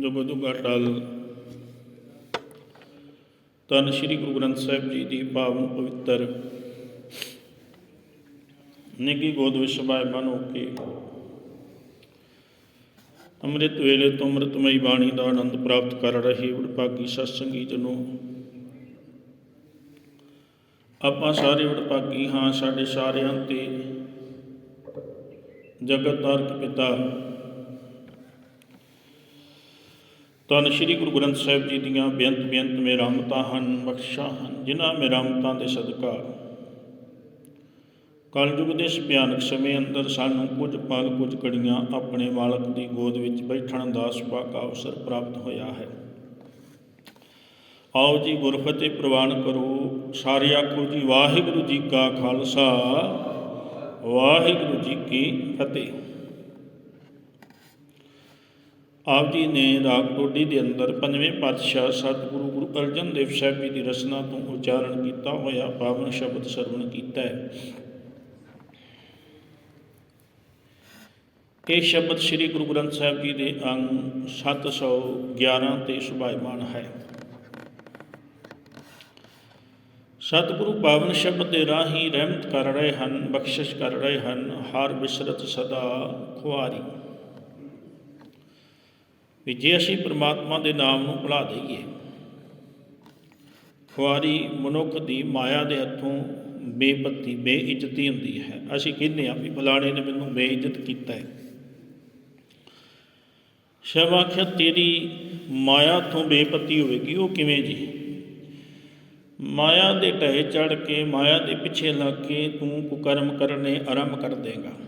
ਜੁਗ ਜੁਗ ਤਨ ਸ੍ਰੀ ਗੁਰੂ ਗ੍ਰੰਥ ਸਾਹਿਬ ਜੀ ਦੀ ਪਾਵਨ ਪਵਿੱਤਰ ਨਿੱਗੀ ਗੋਦ ਵਿੱਚ ਮਨ ਹੋ ਕੇ ਅੰਮ੍ਰਿਤ ਵੇਲੇ ਤੋਂ ਅੰਮ੍ਰਿਤਮਈ ਬਾਣੀ ਦਾ ਆਨੰਦ ਪ੍ਰਾਪਤ ਕਰ ਰਹੇ ਵਡਭਾਗੀ ਸਤਸੰਗੀ ਜਨੋ। ਆਪਾਂ ਸਾਰੇ ਵਡਭਾਗੀ ਹਾਂ, ਸਾਡੇ ਸਾਰਿਆਂ ਤੇ ਜਗਤ ਤਾਰਕ ਪਿਤਾ। ਤਨ ਸ੍ਰੀ ਗੁਰੂ ਗ੍ਰੰਥ ਸਾਹਿਬ ਜੀ ਦੀਆਂ ਬੇਅੰਤ ਬੇਅੰਤ ਮੇਰਾਮਤਾਂ ਹਨ, ਬਖਸ਼ਾਂ ਹਨ, ਜਿਨ੍ਹਾਂ ਮੇਰਾਮਤਾਂ ਦੇ ਸਦਕਾ। ਕਲਯੁਗ ਦੇ ਇਸ ਭਿਆਨਕ ਸਮੇਂ ਅੰਦਰ ਸਾਨੂੰ ਕੁਝ ਪਲ ਕੁਝ ਕੜੀਆਂ ਆਪਣੇ ਮਾਲਕ ਦੀ ਗੋਦ ਵਿੱਚ ਬੈਠਣ ਦਾ ਸੁਭਾਗਾ ਅਵਸਰ ਪ੍ਰਾਪਤ ਹੋਇਆ ਹੈ। ਆਓ ਜੀ ਗੁਰਫਤਿਹ ਪ੍ਰਵਾਨ ਕਰੋ। ਸਾਰੇ ਆਖੋ ਜੀ, ਵਾਹਿਗੁਰੂ ਜੀ ਕਾ ਖਾਲਸਾ, ਵਾਹਿਗੁਰੂ ਜੀ ਕੀ ਫਤਿਹ। ਆਪ ਜੀ ਨੇ ਰਾਗ ਟੋਡੀ ਦੇ ਅੰਦਰ ਪੰਜਵੇਂ ਪਾਤਸ਼ਾਹ ਸਤਿਗੁਰੂ ਗੁਰੂ ਅਰਜਨ ਦੇਵ ਸਾਹਿਬ ਜੀ ਦੀ ਰਚਨਾ ਤੋਂ ਉਚਾਰਨ ਕੀਤਾ ਹੋਇਆ ਪਾਵਨ ਸ਼ਬਦ ਸਰਵਣ ਕੀਤਾ ਹੈ। ਇਹ ਸ਼ਬਦ ਸ੍ਰੀ ਗੁਰੂ ਗ੍ਰੰਥ ਸਾਹਿਬ ਜੀ ਦੇ ਅੰਗ 711 ਤੇ ਸੁਭਾਇਮਾਨ ਹੈ। ਸਤਿਗੁਰੂ ਪਾਵਨ ਸ਼ਬਦ ਦੇ ਰਾਹੀਂ ਰਹਿਮਤ ਕਰ ਰਹੇ ਹਨ, ਬਖਸ਼ਿਸ਼ ਕਰ ਰਹੇ ਹਨ, ਹਰ ਬਿਸਰਤ ਸਦਾ ਖੁਆਰੀ। ਵੀ ਜੇ ਅਸੀਂ ਪ੍ਰਮਾਤਮਾ ਦੇ ਨਾਮ ਨੂੰ ਭੁਲਾ ਦਈਏ ਖੁਆਰੀ ਮਨੁੱਖ ਦੀ ਮਾਇਆ ਦੇ ਹੱਥੋਂ ਬੇਪਤੀ, ਬੇਇੱਜ਼ਤੀ ਹੁੰਦੀ ਹੈ। ਅਸੀਂ ਕਹਿੰਦੇ ਹਾਂ ਵੀ ਫਲਾਣੇ ਨੇ ਮੈਨੂੰ ਬੇਇੱਜ਼ਤ ਕੀਤਾ ਹੈ। ਸ਼ਬ ਤੇਰੀ ਮਾਇਆ ਤੋਂ ਬੇਪਤੀ ਹੋਵੇਗੀ। ਉਹ ਕਿਵੇਂ ਜੀ? ਮਾਇਆ ਦੇ ਢਹਿ ਚੜ ਕੇ, ਮਾਇਆ ਦੇ ਪਿੱਛੇ ਲੱਗ ਕੇ ਤੂੰ ਕੁਕਰਮ ਕਰਨੇ ਆਰੰਭ ਕਰ ਦੇਗਾ।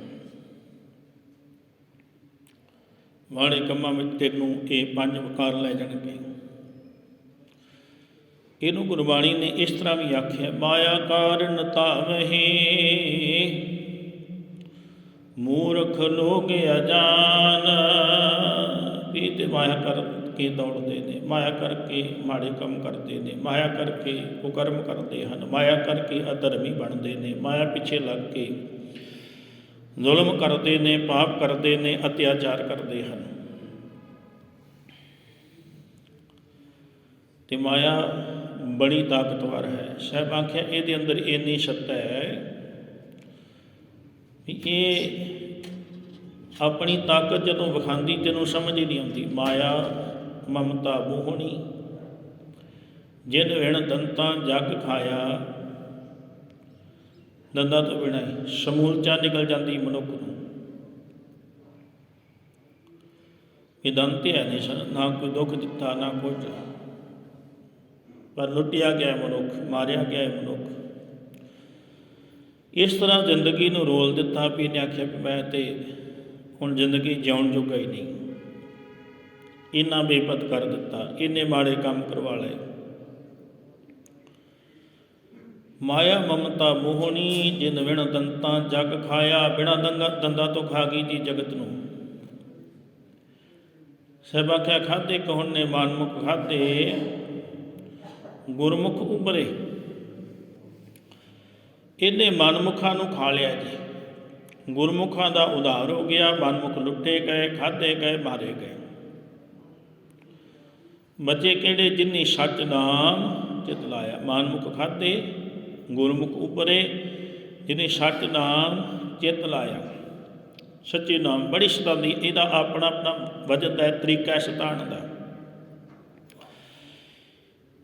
ਮਾੜੇ ਕੰਮਾਂ ਵਿੱਚ ਤੈਨੂੰ ਇਹ ਪੰਜ ਵਕਾਰ ਲੈ ਜਾਣਗੇ। ਇਹਨੂੰ ਗੁਰਬਾਣੀ ਨੇ ਇਸ ਤਰ੍ਹਾਂ ਵੀ ਆਖਿਆ, ਮਾਇਆ ਕਾਰਨ ਤਾਵਹੀ, ਮੂਰਖ ਲੋਕ ਅਜਾਨ। ਵੀ ਤੇ ਮਾਇਆ ਕਰਕੇ ਦੌੜਦੇ ਨੇ, ਮਾਇਆ ਕਰਕੇ ਮਾੜੇ ਕੰਮ ਕਰਦੇ ਨੇ, ਮਾਇਆ ਕਰਕੇ ਕੁਕਰਮ ਕਰਦੇ ਹਨ, ਮਾਇਆ ਕਰਕੇ ਅਧਰਮੀ ਬਣਦੇ ਨੇ, ਮਾਇਆ ਪਿੱਛੇ ਲੱਗ ਕੇ ਜ਼ੁਲਮ ਕਰਦੇ ਨੇ, ਪਾਪ ਕਰਦੇ ਨੇ, ਅਤਿਆਚਾਰ ਕਰਦੇ ਹਨ। ਤੇ ਮਾਇਆ ਬੜੀ ਤਾਕਤਵਰ ਹੈ। ਸਾਹਿਬ ਆਖਿਆ, ਇਹਦੇ ਅੰਦਰ ਇੰਨੀ ਸੱਤਾ ਹੈ ਵੀ ਇਹ ਆਪਣੀ ਤਾਕਤ ਜਦੋਂ ਵਿਖਾਉਂਦੀ, ਤੈਨੂੰ ਸਮਝ ਹੀ ਨਹੀਂ ਆਉਂਦੀ। ਮਾਇਆ, ਮਮਤਾ, ਮੋਹਣੀ, ਜਿਨ ਵਿਣ ਦੰਤਾਂ ਜਗ ਖਾਇਆ ਦੰਦਾਂ ਤੋਂ ਬਿਨਾਂ ਹੀ ਸਮੂਲਚਾ ਨਿਕਲ ਜਾਂਦੀ ਮਨੁੱਖ ਨੂੰ। ਇਹ ਦੰਤ ਹੈ ਨਹੀਂ ਸਨ, ਨਾ ਕੋਈ ਦੁੱਖ ਦਿੱਤਾ, ਨਾ ਕੁਝ। ਪਰ ਲੁੱਟਿਆ ਗਿਆ ਮਨੁੱਖ, ਮਾਰਿਆ ਗਿਆ ਮਨੁੱਖ। ਇਸ ਤਰ੍ਹਾਂ ਜ਼ਿੰਦਗੀ ਨੂੰ ਰੋਲ ਦਿੱਤਾ ਵੀ ਇਹਨੇ ਆਖਿਆ ਵੀ ਮੈਂ ਤੇ ਹੁਣ ਜ਼ਿੰਦਗੀ ਜਿਉਣ ਜੋਗਾ ਹੀ ਨਹੀਂ। ਇੰਨਾ ਬੇਪਤ ਕਰ ਦਿੱਤਾ, ਇੰਨੇ ਮਾੜੇ ਕੰਮ ਕਰਵਾ ਲਏ। ਮਾਇਆ ਮਮਤਾ ਮੋਹਣੀ ਜਿਨ ਵਿਣ ਦੰਤਾਂ ਜਗ ਖਾਇਆ, ਬਿਨਾ ਦੰਗਾ ਦੰਦਾ ਤੋਂ ਖਾ ਗਈ ਜੀ ਜਗਤ ਨੂੰ। ਸਭ ਆਖਿਆ ਖਾਦੇ ਕਹੁਣ ਨੇ ਮਾਨਮੁਖ ਖਾਦੇ ਗੁਰਮੁਖ ਉਬਰੇ ਇਹਨੇ ਮਨਮੁਖਾਂ ਨੂੰ ਖਾ ਲਿਆ ਜੀ। ਗੁਰਮੁਖਾਂ ਦਾ ਉਧਾਰ ਹੋ ਗਿਆ, ਮਨਮੁਖ ਲੁੱਟੇ ਗਏ ਖਾਦੇ ਗਏ, ਮਾਰੇ ਗਏ। ਬਚੇ ਕਿਹੜੇ? ਜਿਨਨੀ ਸੱਚ ਨਾਮ ਚਿਤ ਲਾਇਆ। ਮਨਮੁਖ ਖਾਦੇ ਗੁਰਮੁਖ ਉਪਰੇ ਜਿਨੇ ਸੱਚ ਨਾਮ ਚਿਤ ਲਾਇਆ। ਸੱਚੇ ਨਾਮ ਬੜੀ ਸਤਾਉਂਦੀ ਇਹਦਾ ਆਪਣਾ ਆਪਣਾ ਵਜਤ ਹੈ ਤਰੀਕਾ ਹੈ ਸ਼ਤਾਨ ਦਾ।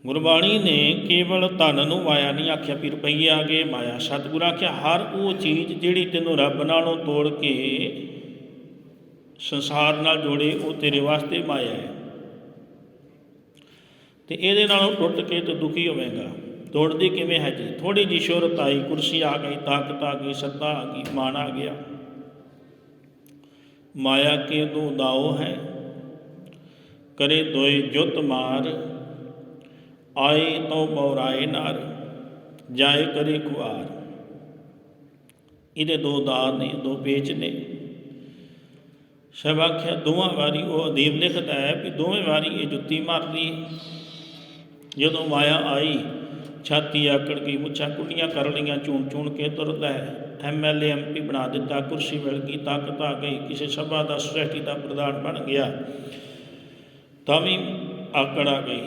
ਗੁਰਬਾਣੀ ਨੇ ਕੇਵਲ ਧਨ ਨੂੰ ਮਾਇਆ ਨਹੀਂ ਆਖਿਆ, ਵੀ ਰੁਪਈਏ ਆ ਗਏ, ਮਾਇਆ ਸਤਿਗੁਰ ਆਖਿਆ, ਹਰ ਉਹ ਚੀਜ਼ ਜਿਹੜੀ ਤੈਨੂੰ ਰੱਬ ਨਾਲੋਂ ਤੋੜ ਕੇ ਸੰਸਾਰ ਨਾਲ ਜੋੜੇ, ਉਹ ਤੇਰੇ ਵਾਸਤੇ ਮਾਇਆ ਹੈ। ਤੇ ਇਹਦੇ ਨਾਲੋਂ ਟੁੱਟ ਕੇ ਤੇ ਦੁਖੀ ਹੋਵੇਗਾ। ਤੋੜਦੀ ਕਿਵੇਂ ਹੈ ਜੀ? ਥੋੜੀ ਜੀ ਸ਼ੋਹਰਤ ਆਈ, ਕੁਰਸੀ ਆ ਗਈ, ਤਾਕਤ ਆ ਗਈ ਸੱਤਾ ਆ ਗਈ, ਮਾਣ ਆ ਗਿਆ। ਮਾਇਆ ਕੇ ਦੋ ਦਾਓ ਹੈ? ਕਰੇ ਦੋਏ ਜੁਤ ਮਾਰ, ਆਏ ਤੋ ਬੌਰਾਏ ਨਾਰ, ਜਾਏ ਕਰੇ ਕੁਆਰ ਇਹਦੇ ਦੋ ਦਾਰ ਨੇ, ਦੋ ਪੇਚ ਨੇ। ਸਭ ਆਖਿਆ, ਦੋਵਾਂ ਵਾਰੀ ਉਹ ਅਦੀਬ ਲਿਖਦਾ ਹੈ ਵੀ ਦੋਵੇਂ ਵਾਰੀ ਇਹ ਜੁੱਤੀ ਮਾਰਦੀ ਜਦੋਂ ਮਾਇਆ ਆਈ ਛਾਤੀ ਆਕੜ ਗਈ, ਮੁੱਛਾਂ ਕੁੱਲੀਆਂ ਕਰ ਲਈਆਂ, ਚੂਣ ਚੂਣ ਕੇ ਤੁਰਦਾ ਹੈ ਐਮਐਲਏ ਐਮਪੀ ਬਣਾ ਦਿੱਤਾ, ਕੁਰਸੀ ਮਿਲ ਗਈ ਤਾਕਤ ਆ ਗਈ, ਕਿਸੇ ਸਭਾ ਦਾ ਸੁਸਾਇਟੀ ਦਾ ਪ੍ਰਧਾਨ ਬਣ ਗਿਆ। ਤਾਂ ਵੀ ਆਕੜ ਆ ਗਈ।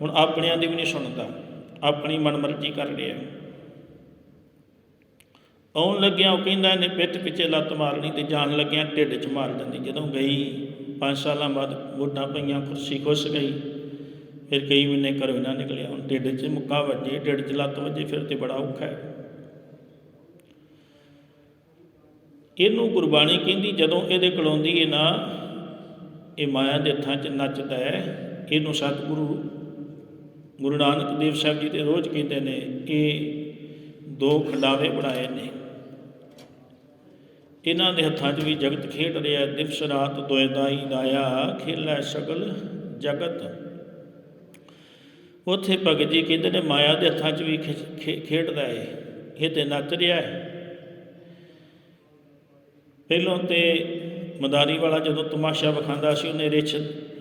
ਹੁਣ ਆਪਣਿਆਂ ਦੀ ਵੀ ਨਹੀਂ ਸੁਣਦਾ, ਆਪਣੀ ਮਨਮਰਜ਼ੀ ਕਰ ਰਿਹਾ। ਆਉਣ ਲੱਗਿਆ ਉਹ ਕਹਿੰਦਾ ਇਹਨੇ ਪਿੱਠ ਪਿੱਛੇ ਲੱਤ ਮਾਰਨੀ ਤੇ ਜਾਣ ਲੱਗਿਆ ਢਿੱਡ 'ਚ ਮਾਰ ਜਾਂਦੀ ਜਦੋਂ ਗਈ 5 ਸਾਲਾਂ ਬਾਅਦ ਵੋਟਾਂ ਪਈਆਂ, ਕੁਰਸੀ ਖੁੱਸ ਗਈ। ਫਿਰ ਕਈ ਮਹੀਨੇ ਘਰੋਂ ਨਾ ਨਿਕਲਿਆ। ਹੁਣ ਢਿੱਡ 'ਚ ਮੁੱਕਾ ਵੱਜੇ, ਢਿੱਡ 'ਚ ਲੱਤ ਵੱਜੇ, ਫਿਰ ਤੇ ਬੜਾ ਔਖਾ ਹੈ। ਇਹਨੂੰ ਗੁਰਬਾਣੀ ਕਹਿੰਦੀ, ਜਦੋਂ ਇਹਦੇ ਕੋਲੋਂਦੀ ਹੈ ਨਾ, ਇਹ ਮਾਇਆ ਦੇ ਹੱਥਾਂ 'ਚ ਨੱਚਦਾ ਹੈ, ਇਹਨੂੰ ਸਤਿਗੁਰੂ ਗੁਰੂ ਨਾਨਕ ਦੇਵ ਸਾਹਿਬ ਜੀ ਤੇ ਰੋਜ਼ ਕਹਿੰਦੇ ਨੇ, ਇਹ ਦੋ ਖੰਡਾਵੇ ਬਣਾਏ ਨੇ। ਇਹਨਾਂ ਦੇ ਹੱਥਾਂ 'ਚ ਵੀ ਜਗਤ ਖੇਡ ਰਿਹਾ ਦਿਵਸ ਰਾਤ ਦੋਇਦਾ ਹੀ ਲਾਇਆ ਖੇਲਾ ਸਗਲ ਜਗਤ। ਉੱਥੇ ਭਗਤ ਜੀ ਕਹਿੰਦੇ ਨੇ, ਮਾਇਆ ਦੇ ਹੱਥਾਂ 'ਚ ਵੀ ਖੇ- ਖੇ- ਖੇਡਦਾ ਹੈ ਇਹ ਤੇ ਨੱਚ ਰਿਹਾ ਹੈ ਪਹਿਲੋਂ ਤੇ ਮਦਾਰੀ ਵਾਲਾ ਜਦੋਂ ਤਮਾਸ਼ਾ ਵਿਖਾਉਂਦਾ ਸੀ, ਉਹਨੇ ਰਿਛ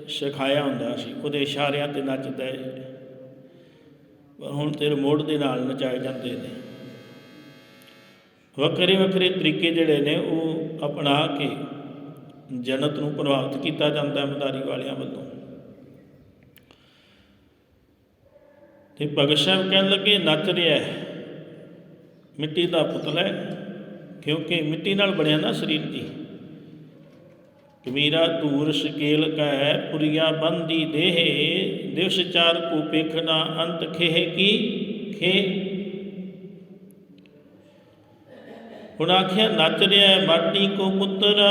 ਸਿਖਾਇਆ ਹੁੰਦਾ ਸੀ, ਉਹਦੇ ਇਸ਼ਾਰਿਆਂ ਤੇ ਨੱਚਦਾ ਹੈ ਪਰ ਹੁਣ ਤੇ ਰਿਮੋਟ ਦੇ ਨਾਲ ਨਚਾਏ ਜਾਂਦੇ ਨੇ। ਵੱਖਰੇ ਵੱਖਰੇ ਤਰੀਕੇ ਜਿਹੜੇ ਨੇ, ਉਹ ਅਪਣਾ ਕੇ ਜਨਤ ਨੂੰ ਪ੍ਰਭਾਵਿਤ ਕੀਤਾ ਜਾਂਦਾ ਮਦਾਰੀ ਵਾਲਿਆਂ ਵੱਲੋਂ। ਤੇ ਭਗਤ ਸਾਹਿਬ ਕਹਿਣ ਲੱਗੇ ਨੱਚ ਰਿਹਾ ਹੈ ਮਿੱਟੀ ਦਾ ਪੁਤਲਾ ਹੈ ਕਿਉਂਕਿ ਮਿੱਟੀ ਨਾਲ ਬਣਿਆ ਨਾ ਸਰੀਰ ਜੀ ਕਬੀਰਾ ਧੂਰ ਸਕੇਲ ਕੈ ਪੁਰੀਆ ਬੰਦੀ ਦੇਹ ਦਿਵਸ ਚਾਰ ਕੋ ਪੇਖਣਾ ਅੰਤ ਖੇਹ ਕੀ ਖੇ ਹੁਣ ਆਖਿਆ ਨੱਚ ਰਿਹਾ ਹੈ ਮਾਟੀ ਕੋ ਪੁੱਤਰ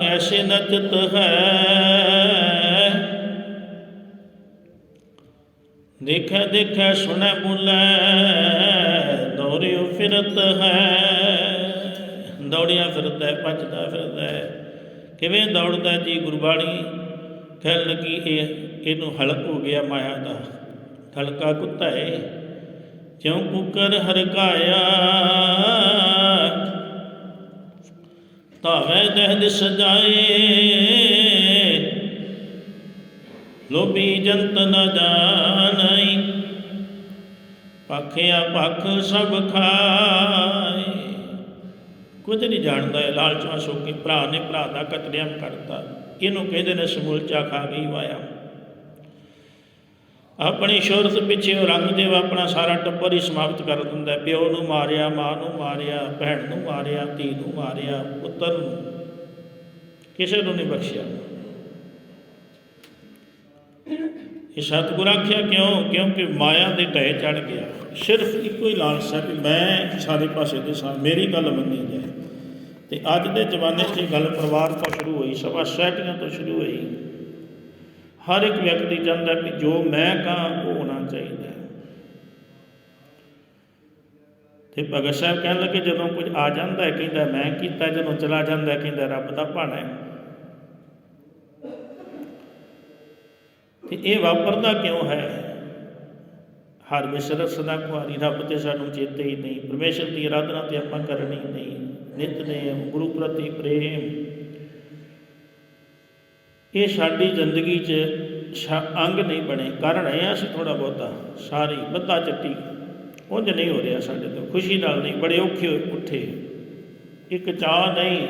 ਕੈਸੇ ਨਚਤ ਹੈ ਦੇਖੈ ਦੇਖੈ, ਸੁਣੈ, ਬੁਲੈ, ਦੌੜਿਓ, ਫਿਰਤ ਹੈ। ਦੌੜਿਆ ਫਿਰਦਾ ਹੈ, ਭੱਜਦਾ ਫਿਰਦਾ ਹੈ। ਕਿਵੇਂ ਦੌੜਦਾ ਜੀ ਗੁਰਬਾਣੀ? ਕਹਿਣ ਲੱਗੀ, ਇਹ, ਇਹਨੂੰ ਹਲਕ ਹੋ ਗਿਆ ਮਾਇਆ ਦਾ। ਹਲਕਾ ਕੁੱਤਾ ਹੈ ਕਿਉਂ ਕੁਕਰ ਹਰਕਾਇਆ? ਤਾਵੇ ਦਹਿ ਦਿਸ ਲੋਭੀ ਜੰਤ ਨ ਜਾਣਈ। ਪਖਿਆ ਪਖ ਸਭ ਖਾਏ। ਕੁਝ ਨਹੀਂ ਜਾਣਦਾ ਇਹ ਲਾਲਚਾਂ ਸੋ ਭਰਾ ਨੇ ਭਰਾ ਦਾ ਕਤਲੇਆਮ ਕਰਤਾ ਇਹਨੂੰ ਕਹਿੰਦੇ ਨੇ ਸਮੂਲਚਾ ਖਾ ਗਈ ਵਾਇਆ। ਆਪਣੀ ਸ਼ੋਹਰਤ ਪਿੱਛੇ ਉਹ ਰੰਗ ਆਪਣਾ ਸਾਰਾ ਟੱਬਰ ਹੀ ਸਮਾਪਤ ਕਰ ਦਿੰਦਾ। ਪਿਓ ਨੂੰ ਮਾਰਿਆ, ਮਾਂ ਨੂੰ ਮਾਰਿਆ, ਭੈਣ ਨੂੰ ਮਾਰਿਆ, ਧੀ ਨੂੰ ਮਾਰਿਆ, ਪੁੱਤਰ ਨੂੰ। ਕਿਸੇ ਨੂੰ ਨਹੀਂ ਬਖਸ਼ਿਆ। ਇਹ ਸਤਿਗੁਰ ਆਖਿਆ, ਕਿਉਂ? ਕਿਉਂਕਿ ਮਾਇਆ ਦੇ ਢਹਿ ਚੜ ਗਿਆ। ਸਿਰਫ ਇੱਕੋ ਹੀ ਲਾਲਸਾ ਕਿ ਮੈਂ ਸਾਰੇ ਪਾਸੇ ਦੇ ਸਾਹ ਮੇਰੀ ਗੱਲ ਮੰਨੀ ਜਾਏ। ਤੇ ਅੱਜ ਦੇ ਜ਼ਮਾਨੇ 'ਚ ਇਹ ਗੱਲ ਪਰਿਵਾਰ ਤੋਂ ਸ਼ੁਰੂ ਹੋਈ, ਸਭਾ ਸੋਸਾਇਟੀਆਂ ਤੋਂ ਸ਼ੁਰੂ ਹੋਈ। ਹਰ ਇੱਕ ਵਿਅਕਤੀ ਚਾਹੁੰਦਾ ਕਿ ਜੋ ਮੈਂ ਕਹਾਂ, ਉਹ ਹੋਣਾ ਚਾਹੀਦਾ ਤੇ ਭਗਤ ਸਾਹਿਬ ਕਹਿਣ ਲੱਗੇ, ਜਦੋਂ ਕੁਝ ਆ ਜਾਂਦਾ ਹੈ, ਕਹਿੰਦਾ ਮੈਂ ਕੀਤਾ, ਜਦੋਂ ਚਲਾ ਜਾਂਦਾ ਹੈ, ਕਹਿੰਦਾ ਰੱਬ ਦਾ ਭਾਣਾ ਹੈ। ਤੇ ਇਹ ਵਾਪਰਦਾ ਕਿਉਂ ਹੈ? ਹਰ ਮਿਸਰ ਸਦਾ ਕੁਆਰੀ, ਰੱਬ ਤੇ ਸਾਨੂੰ ਚੇਤੇ ਹੀ ਨਹੀਂ। ਪਰਮੇਸ਼ਰ ਦੀ ਆਰਾਧਨਾ ਤੇ ਆਪਾਂ ਕਰਨੀ ਨਹੀਂ। ਨਿਤਨੇਮ ਗੁਰੂ ਪ੍ਰਤੀ ਪ੍ਰੇਮ। ਇਹ ਸਾਡੀ ਜ਼ਿੰਦਗੀ 'ਚ ਸ਼ਾ- ਅੰਗ ਨਹੀਂ ਬਣੇ। ਕਾਰਨ ਇਹ ਆ ਅਸੀਂ ਥੋੜਾ ਬਹੁਤਾ ਸਾਰੀ ਬੱਦਾ ਚੱਟੀ। ਉਂਝ ਨਹੀਂ ਹੋ ਰਿਹਾ ਸਾਡੇ ਤੋਂ। ਖੁਸ਼ੀ ਨਾਲ ਨਹੀਂ, ਬੜੇ ਔਖੇ ਹੋਏ ਉੱਠੇ। ਇੱਕ ਚਾਹ ਨਹੀਂ